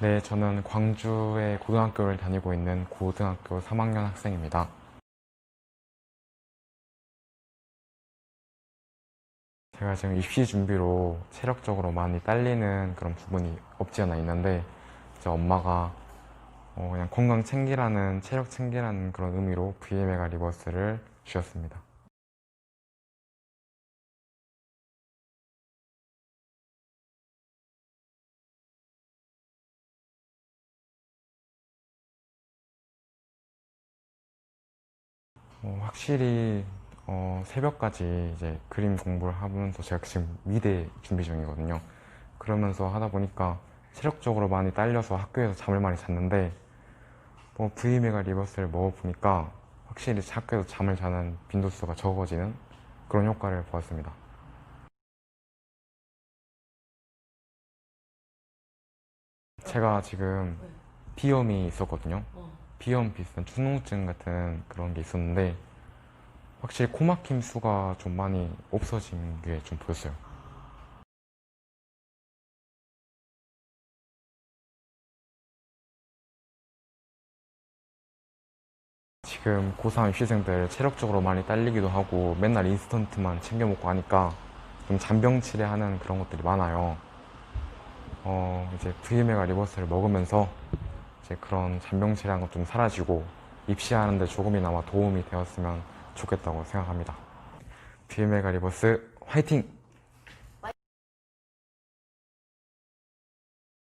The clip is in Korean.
네, 저는 광주의 고등학교를 다니고 있는 고등학교 3학년 학생입니다. 제가 지금 입시 준비로 체력적으로 많이 딸리는 그런 부분이 없지 않아 있는데, 이제 엄마가 어, 그냥 건강 챙기라는, 체력 챙기라는 그런 의미로 VMA가 리버스를 주셨습니다. 어, 확실히 어, 새벽까지 이제 그림 공부를 하면서 제가 지금 미대 준비 중이거든요. 그러면서 하다 보니까 체력적으로 많이 딸려서 학교에서 잠을 많이 잤는데 뭐 VMA가 리버스를 먹어보니까 확실히 학교에서 잠을 자는 빈도수가 적어지는 그런 효과를 보았습니다. 제가 지금 비염이 있었거든요. 비염 비슷한 축농증 같은 그런 게 있었는데 확실히 코 막힘 수가 좀 많이 없어진 게 좀 보였어요. 지금 고3 입시생들 체력적으로 많이 딸리기도 하고 맨날 인스턴트만 챙겨 먹고 하니까 좀 잔병 치레하는 그런 것들이 많아요. 어, 이제 VMA가 리버스를 먹으면서 이제 그런 잔병 치레한 것 좀 사라지고 입시하는데 조금이나마 도움이 되었으면 좋겠다고 생각합니다. VMA가 리버스 화이팅!